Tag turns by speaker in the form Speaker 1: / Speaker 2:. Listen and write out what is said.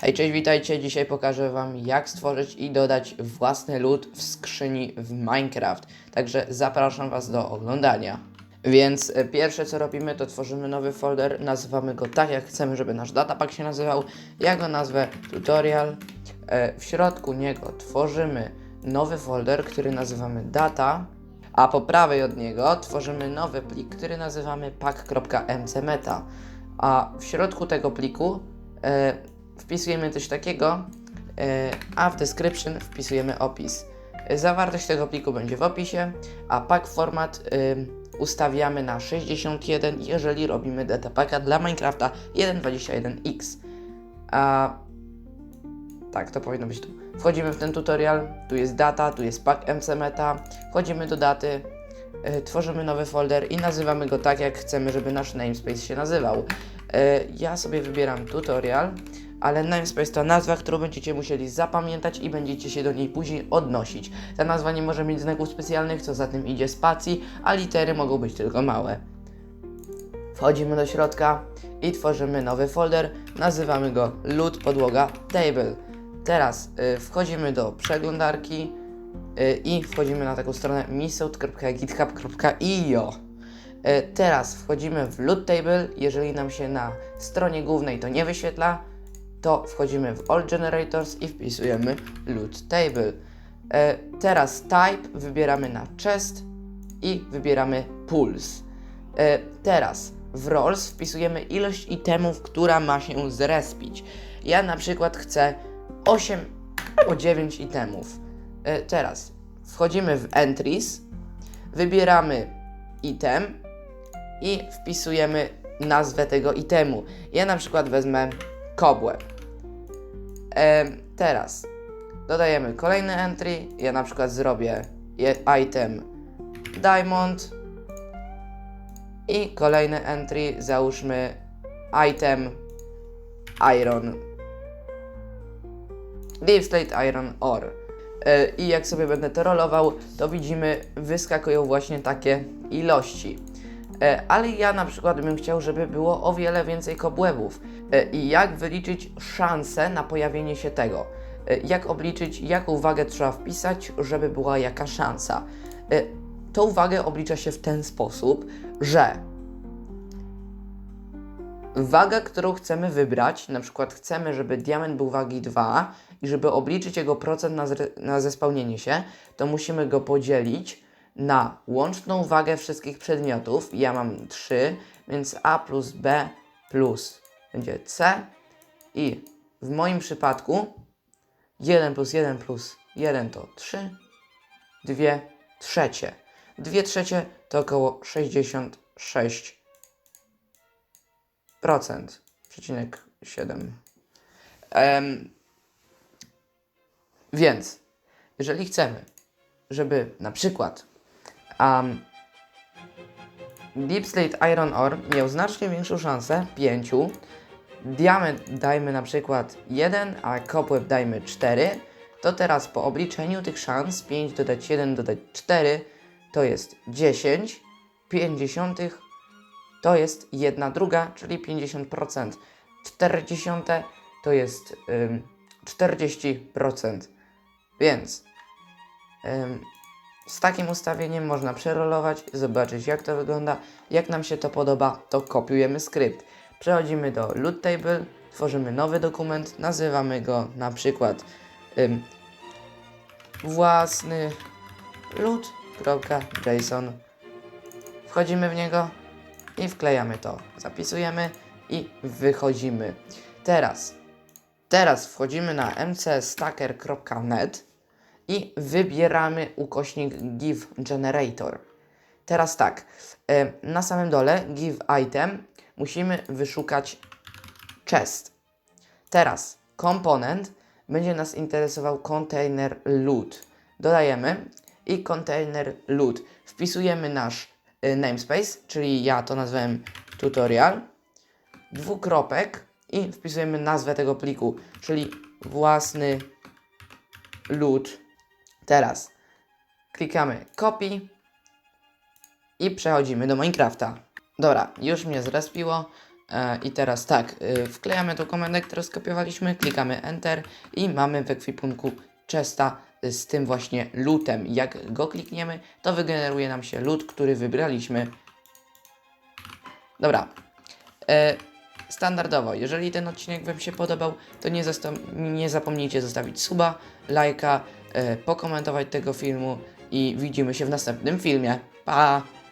Speaker 1: Hej, cześć, witajcie. Dzisiaj pokażę Wam, jak stworzyć i dodać własny lód w skrzyni w Minecraft. Także zapraszam Was do oglądania. Więc e, pierwsze co robimy, to tworzymy nowy folder, nazywamy go tak, jak chcemy, żeby nasz datapack się nazywał. Ja go nazwę tutorial. E, W środku niego tworzymy nowy folder, który nazywamy data, a po prawej od niego tworzymy nowy plik, który nazywamy pack.mcmeta. A w środku tego pliku e, wpisujemy coś takiego, e, a w description wpisujemy opis. Zawartość tego pliku będzie w opisie, a pack format e, ustawiamy na 61, jeżeli robimy datapacka dla Minecrafta 1.21x. A tak, to powinno być tu. Wchodzimy w ten tutorial, tu jest data, tu jest pack mcmeta, wchodzimy do daty, e, tworzymy nowy folder i nazywamy go tak, jak chcemy, żeby nasz namespace się nazywał. E, ja sobie wybieram tutorial, ale namespace to nazwa, którą będziecie musieli zapamiętać i będziecie się do niej później odnosić. Ta nazwa nie może mieć znaków specjalnych, co za tym idzie spacji, a litery mogą być tylko małe. Wchodzimy do środka i tworzymy nowy folder. Nazywamy go loot podłoga table. Teraz y, wchodzimy do przeglądarki y, i wchodzimy na taką stronę misot.github.io. Y, teraz wchodzimy w loot table. Jeżeli nam się na stronie głównej to nie wyświetla, to wchodzimy w all generators i wpisujemy loot table. E, teraz type wybieramy na chest i wybieramy pulse. E, teraz w roles wpisujemy ilość itemów, która ma się zrespić. Ja na przykład chcę 8 albo 9 itemów. E, teraz wchodzimy w entries, wybieramy item i wpisujemy nazwę tego itemu. Ja na przykład wezmę cobweb. Teraz dodajemy kolejny entry. Ja na przykład zrobię item diamond i kolejny entry załóżmy item iron deep slate iron ore. E, I jak sobie będę to rolował, to widzimy, wyskakują właśnie takie ilości. E, Ale ja na przykład bym chciał, żeby było o wiele więcej kobłębów. E, I jak wyliczyć szanse na pojawienie się tego? E, Jak obliczyć, jaką wagę trzeba wpisać, żeby była jaka szansa? Tą wagę oblicza się w ten sposób, że waga, którą chcemy wybrać, na przykład chcemy, żeby diament był wagi 2 i żeby obliczyć jego procent na, na zespełnienie się, to musimy go podzielić na łączną wagę wszystkich przedmiotów. Ja mam 3, więc A plus B plus będzie C i w moim przypadku 1 plus 1 plus 1 to 3, 2 trzecie. 2 trzecie to około 66 procent, przecinek 7. Em, więc, jeżeli chcemy, żeby na przykład um, Deep Slate Iron Ore miał znacznie większą szansę, 5, diament dajmy na przykład 1, a cobweb dajmy 4, to teraz po obliczeniu tych szans 5 dodać 1 dodać 4 to jest 10, 50 to jest 1 druga, czyli 50%. 40 to jest ym, 40%. Więc ym, z takim ustawieniem można przerolować, zobaczyć jak to wygląda. Jak nam się to podoba, to kopiujemy skrypt. Przechodzimy do loot table, tworzymy nowy dokument, nazywamy go na przykład ym, własny loot.json. Wchodzimy w niego i wklejamy to. Zapisujemy i wychodzimy. Teraz, teraz wchodzimy na mcstacker.net i wybieramy ukośnik give generator. Teraz tak, e, na samym dole give item musimy wyszukać chest. Teraz komponent będzie nas interesował container loot. Dodajemy i container loot. Wpisujemy nasz y, namespace, czyli ja to nazwałem tutorial, dwukropek i wpisujemy nazwę tego pliku, czyli własny loot. Teraz klikamy copy i przechodzimy do Minecrafta. Dobra, już mnie zrespiło. E, I teraz tak, y, wklejamy tą komendę, którą skopiowaliśmy, klikamy Enter i mamy w ekwipunku chesta z tym właśnie lootem. Jak go klikniemy, to wygeneruje nam się loot, który wybraliśmy. Dobra. E, standardowo, jeżeli ten odcinek Wam się podobał, to nie, nie zapomnijcie zostawić suba, lajka, pokomentować tego filmu i widzimy się w następnym filmie. Pa!